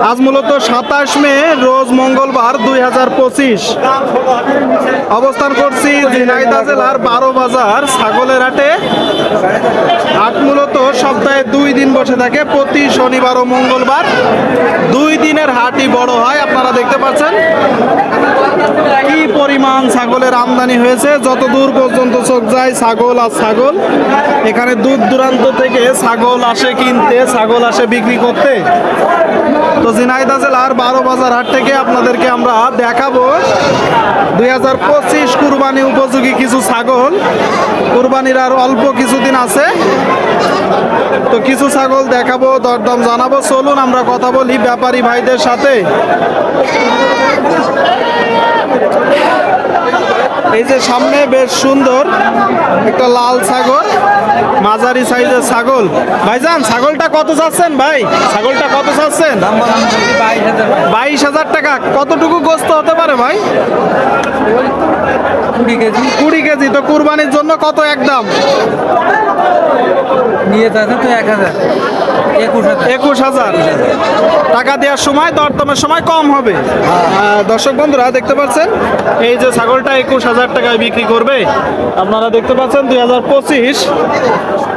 আজ মূলত সাতাশ মে, রোজ মঙ্গলবার দুই হাজার পঁচিশ। অবস্থান করছি ঝিনাইদহ জেলার বারো বাজার ছাগলের হাটে। হাট মূলত সপ্তাহে দুই দিন বসে থাকে, প্রতি শনিবার ও মঙ্গলবার। দুই দিনের হাটই বড় হয়, আপনারা দেখতে পাচ্ছেন। কি পরিমাণ ছাগলের আমদানি হয়েছে যত দূর পর্যন্ত চোখ যায় ছাগল আর ছাগল। এখানে দূর দূরান্ত থেকে ছাগল আসে কিনতে, ছাগল আসে বিক্রি করতে। তো জিনাইদা জেলার বারো বাজার হাট থেকে আপনাদেরকে আমরা দেখাবো। দুই হাজার পঁচিশ কুরবানি উপযোগী কিছু ছাগল। কুরবানির আর অল্প কিছুদিন আছে। তো কিছু ছাগল দেখাবো, দরদম জানাব। চলুন আমরা কথা বলি ব্যাপারী ভাইদের সাথে। এই যে সামনে বেশ সুন্দর একটা লাল ছাগল মাঝারি সাইজের ছাগল। ভাইজান ছাগলটা কত চাচ্ছেন ভাই? ছাগলটা কত চাচ্ছেন? বাইশ হাজার টাকা। কতটুকু গোস্ত হতে পারে ভাই? কুড়ি কেজি। কুড়ি কেজি। তো কুরবানির জন্য কত একদম? নিয়ে যাচ্ছে তো এক হাজার। একুশ হাজার। টাকা দেওয়ার সময় দরদামের সময় কম হবে। দর্শক বন্ধুরা, দেখতে পাচ্ছেন? এই যে ছাগলটা একুশ হাজার টাকায় বিক্রি করবে। আপনারা দেখতে পাচ্ছেন দুই হাজার পঁচিশ।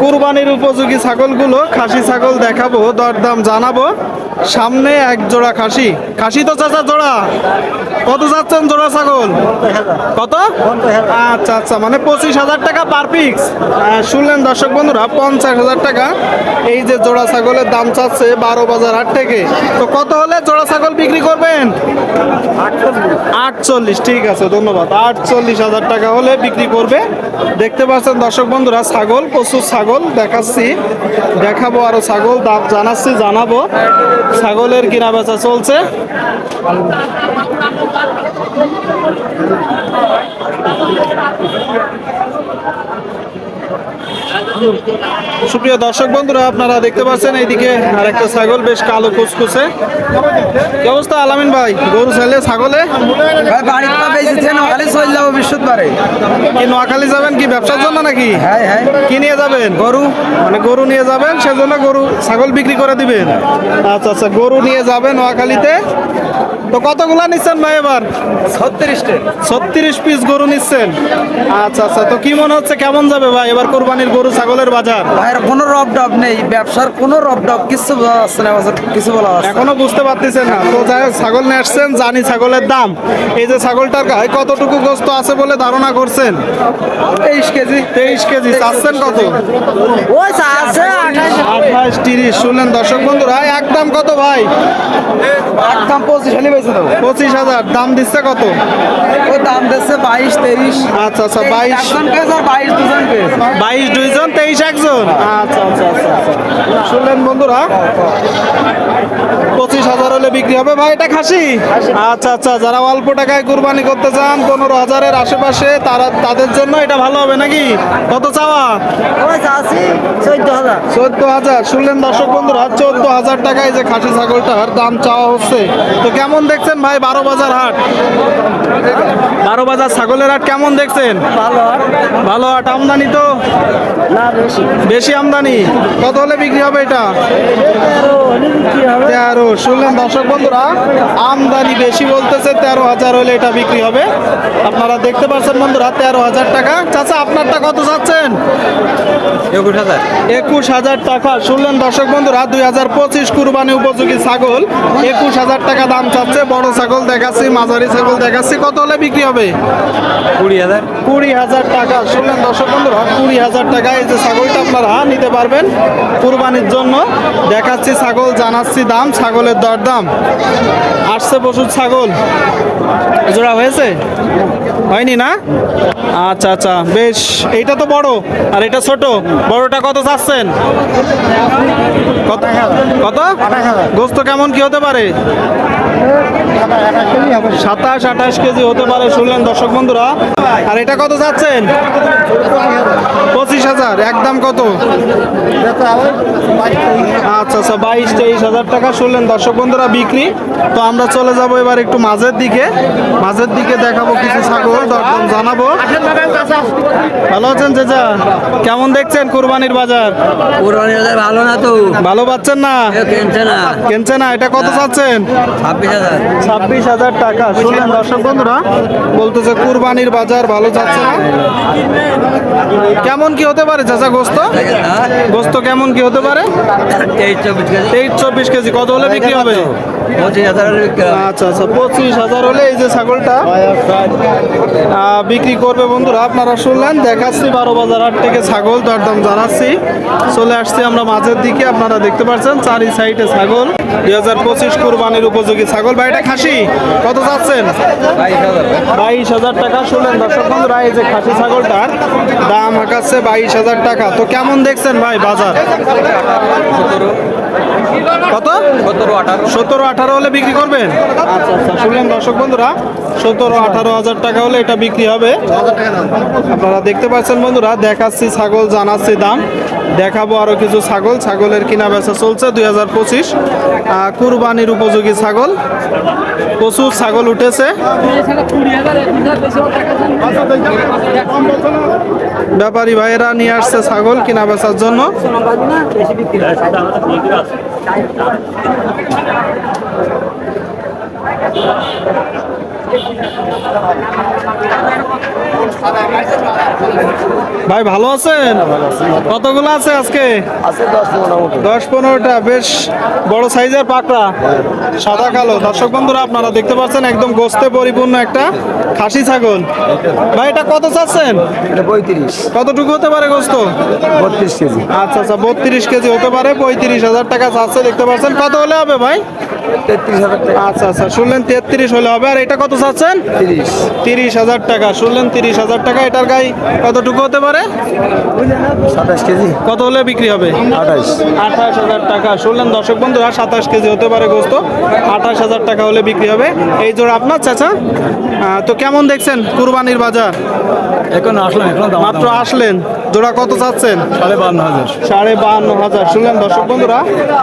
কুরবানির উপযোগী ছাগলগুলো, খাসি ছাগল দেখাবো, দরদাম জানাব। সামনে এক জোড়া খাসি। খাসি তো চাচা জোড়া। কত যাচ্ছেন জোড়া ছাগল? কত? আচ্ছা আচ্ছা মানে পঁচিশ হাজার টাকা পার পিক্স শুনলেন দর্শক বন্ধুরা, পঞ্চাশ হাজার টাকা। এই যে জোড়া ছাগলের দাম চাচ্ছে বারো বাজার হাট থেকে। তো কত হলে জোড়া ছাগল বিক্রি করবেন? আটচল্লিশ, ঠিক আছে, ধন্যবাদ। আটচল্লিশ হাজার টাকা হলে বিক্রি করবে। দেখতে পাচ্ছেন দর্শক বন্ধুরা, ছাগল প্রচুর ছাগল দেখাচ্ছি। দেখাবো আরও ছাগল দাম জানাচ্ছি জানাব। ছাগলের কিনা বেচা চলছে। সুপ্রিয় দর্শক বন্ধুরা আপনারা দেখতে পাচ্ছেন এইদিকে আর একটা ছাগল বেশ কালো কুচকুচে কি অবস্থা আলামিন ভাই? গরু ছেলে ছাগলে? ভাই বাড়িতে তো বেঁচেছেন চলে যাব বৃহস্পতিবারে। কি নোয়াখালী যাবেন কি ব্যবসার জন্য নাকি? হ্যাঁ হ্যাঁ। কি নিয়ে যাবেন? গরু। মানে গরু নিয়ে যাবেন সেজন্য গরু ছাগল বিক্রি করে দিবেন। আচ্ছা আচ্ছা গরু নিয়ে যাবেন নোয়াখালীতে। তো কতগুলা নিচ্ছেন ভাই এবার? ছত্রিশটে। ছত্রিশ পিস গরু নিচ্ছেন। আচ্ছা আচ্ছা তো কি মনে হচ্ছে কেমন যাবে ভাই? এবার কোরবানির গরু ছাগলের বাজার? ভাইয়ের কোনো রব ডব নেই ব্যবসার কোনো রব ডব কিছু বলা যাচ্ছে না বাজার কিছু বলা এখনও বুঝতে পারতেছেন না। তো যাই হোক, ছাগল নিয়ে আসছেন জানি ছাগলের দাম। এই যে ছাগলটার গায়ে কতটুকু গোস্ত আছে বলে ধারণা করছেন? তেইশ কেজি। তেইশ কেজি চাচ্ছেন কত? ওই আছে আঠাশ। তিরিশ শুনলেন দর্শক বন্ধুরা একদম কত ভাই? একদম পঁচিশ হলে বেঁচে দেবো পঁচিশ হাজার দাম দিচ্ছে কত? ওই দাম দিচ্ছে বাইশ তেইশ। আচ্ছা আচ্ছা বাইশ। বাইশ দুজন বাইশ দুইজন তেইশ একজন। আচ্ছা আচ্ছা আচ্ছা আচ্ছা। শুনলেন বন্ধুরা? বিক্রি হবে। ভাই এটা খাসি? আচ্ছা আচ্ছা যারা অল্প টাকায় কুরবানি করতে চান পনেরো হাজারের আশেপাশে তারা তাদের জন্য এটা ভালো হবে নাকি? কত চাওয়া? চোদ্দ হাজার। শুনলেন দর্শক বন্ধুরা চোদ্দ হাজার টাকায় যে খাসি ছাগলটার দাম চাওয়া হচ্ছে। তো কেমন দেখছেন ভাই বারো বাজার হাট? বারো বাজার ছাগলের হাট কেমন দেখছেন? ভালো ভালো হাট। আমদানি তো? বেশি। আমদানি? কত হলে বিক্রি হবে এটা? তেরো। শুনলেন দর্শক বন্ধুরা আমদানি বেশি বলতেছে তেরো হাজার হলে এটা বিক্রি হবে। আপনারা দেখতে পাচ্ছেন বন্ধুরা তেরো হাজার টাকা। চাচা আপনারটা কত চাচ্ছেন? একুশ হাজার। একুশ হাজার টাকা। শুনলেন দর্শক বন্ধুরা দুই হাজার পঁচিশ কুরবানি উপযোগী ছাগল। একুশ হাজার টাকা দাম চাচ্ছে বড় ছাগল দেখাচ্ছি মাঝারি ছাগল দেখাচ্ছি কত হলে বিক্রি হবে? কুড়ি হাজার। কুড়ি হাজার টাকা। শুনলেন দর্শক বন্ধুরা কুড়ি হাজার টাকা এই যে ছাগলটা আপনারা নিতে পারবেন কুরবানির জন্য। দেখাচ্ছি ছাগল জানাচ্ছি দাম ছাগলের দরদাম। আসছে পশুর ছাগল। জোড়া হয়েছে? হয়নি না? আচ্ছা আচ্ছা বেশ। এইটা তো বড়, আর এটা ছোট। বড়টা কত চাচ্ছেন? কত গোস্ত কেমন কি হতে পারে? সাতাশ, আঠাশ কেজি হতে পারে, শুনলেন দর্শক বন্ধুরা। আর এটা কত চাচ্ছেন? পঁচিশ হাজার। একদম কত? আচ্ছা আচ্ছা বাইশ, তেইশ হাজার টাকা শুনলেন দর্শক বন্ধুরা বিক্রি। তো আমরা চলে যাব এবার একটু মাঝের দিকে। মাঝের দিকে দেখাবো কিছু ছাগল দরদাম জানাব। ভালো আছেন চেচা? কেমন দেখছেন কুরবানির বাজার? ভালো না তো? ভালো পাচ্ছেন না? কিনছে না। কিনছে না? এটা কত চাচ্ছেন? ছাব্বিশ হাজার। ছাব্বিশ হাজার টাকা। শুনলেন দর্শক বন্ধুরা বলতেছে কুরবানির বাজার ভালো যাচ্ছে না। কেমন কি হতে পারে চাচা গোস্ত? গোস্ত কেমন কি হতে পারে? তেইশ চব্বিশ কেজি। কত হলে বিক্রি হবে? পঁচিশ হাজার আচ্ছা আচ্ছা পঁচিশ হাজার হলে এই যে ছাগলটা। বিক্রি করবে বন্ধুরা, আপনারা শুনলেন, দেখাচ্ছি বারো বাজার হাট থেকে ছাগল, দরদাম জানাচ্ছি। চলে আসছি আমরা মাঝের দিকে, আপনারা দেখতে পাচ্ছেন, চারি সাইডে ছাগল। দুই হাজার পঁচিশ কুরবানির উপযোগী ছাগল। ভাইটা খাসি? কত চাচ্ছেন বাইশ হাজার টাকা, শুনলেন দর্শক বন্ধুরা, এই যে খাসি ছাগলটার দাম আকাশে বাইশ হাজার টাকা। তো কেমন দেখছেন ভাই বাজার? কত? সতেরো আঠারো। হলে বিক্রি করবেন? আচ্ছা আচ্ছা শুনলেন দর্শক বন্ধুরা সতেরো আঠারো হাজার টাকা হলে এটা বিক্রি হবে। আপনারা দেখতে পাচ্ছেন বন্ধুরা দেখাচ্ছি ছাগল জানাচ্ছি দাম। দেখাবো আরও কিছু ছাগল। ছাগলের কিনা বেচা চলছে দুই হাজার পঁচিশ। কুরবানির উপযোগী ছাগল। প্রচুর ছাগল উঠেছে। ব্যাপারী ভাইয়েরা নিয়ে আসছে ছাগল কিনা বেচার জন্য। ভাই ভালো আছেন? কতগুলো আছে আজকে? দশ পনেরোটা বেশ বড় সাইজের পাকড়া। সাদা কালো। দর্শক বন্ধুরা আপনারা দেখতে পাচ্ছেন একদম গোস্তে পরিপূর্ণ একটা খাসি ছাগল। ভাই এটা কত চাচ্ছেন? কতটুকু হতে পারে গোস্ত? বত্রিশ কেজি। আচ্ছা আচ্ছা বত্রিশ কেজি হতে পারে পঁয়ত্রিশ হাজার টাকা চাচ্ছে দেখতে পাচ্ছেন। কত হলে হবে ভাই? তেত্রিশ হাজার টাকা। আচ্ছা আচ্ছা শুনলেন তেত্রিশ হলে হবে আর এটা কত চাচ্ছেন? তিরিশ। তিরিশ হাজার টাকা শুনলেন তিরিশ হাজার টাকা এটার গাই কতটুকু হতে পারে? সাতাশ কেজি। কত হলে বিক্রি হবে? আঠাশ। আঠাশ হাজার টাকা শুনলেন দর্শক বন্ধুরা সাতাশ কেজি হতে পারে গোস্ত আঠাশ হাজার টাকা হলে বিক্রি হবে। এই জোড়া আপনার চাচা? তো কেমন দেখছেন কুরবানির বাজার? এখন আসলাম এখন মাত্র আসলেন জোড়া কত চাচ্ছেন? সাড়ে বান্ন হাজার। সাড়ে বাহান্ন হাজার শুনলেন দর্শক বন্ধুরা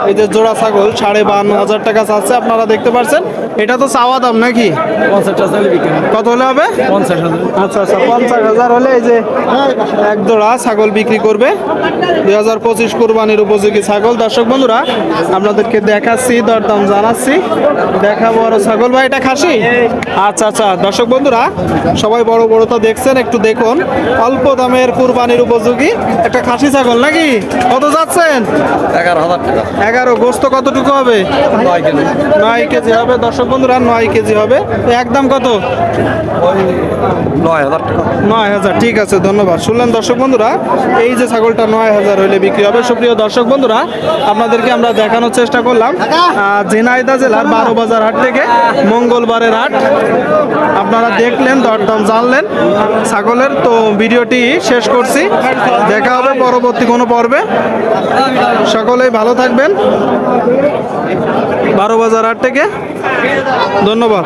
এই যে জোড়া ছাগল সাড়ে বান্ন হাজার টাকা চাচ্ছে আপনারা দেখতে পাচ্ছেন এটা তো চাওয়া দাম নাকি? পঞ্চাশ টাকা কত হলে হবে? পঞ্চাশ হাজার। আচ্ছা আচ্ছা পঞ্চাশ হাজার হলে এই যে এক জোড়া ছাগল বিক্রি করবে। দুই হাজার পঁচিশ কোরবানির উপযোগী ছাগল। দর্শক বন্ধুরা আপনাদেরকে দেখাচ্ছি দরদাম জানাচ্ছি। দেখাবো আরও ছাগল। ভাই এটা খাসি? আচ্ছা আচ্ছা দর্শক বন্ধুরা সবাই বড় বড় তো দেখছেন একটু দেখুন। অল্প দামের কুরবানির উপযোগী একটা খাসি ছাগল নাকি? কত যাচ্ছেন? এগারো হাজার টাকা। এগারো গোস্ত কতটুকু হবে? নয় কেজি হবে। দর্শক বন্ধুরা নয় কেজি হবে। তো একদম কত? নয় হাজার নয় হাজার ঠিক আছে ধন্যবাদ। শুনলেন দর্শক বন্ধুরা এই যে ছাগলটা নয় হাজার হইলে বিক্রি হবে। সুপ্রিয় দর্শক বন্ধুরা আপনাদেরকে আমরা দেখানোর চেষ্টা করলাম। আহ, ঝিনাইদহ জেলার বারো বাজার হাট থেকে মঙ্গলবারের হাট। আপনারা দেখলেন দরদাম জানলেন ছাগলের। তো ভিডিওটি শেষ করছি। দেখা হবে পরবর্তী কোনো পর্বে। সকলেই ভালো থাকবেন। বারো বাজার হাট থেকে। ধন্যবাদ।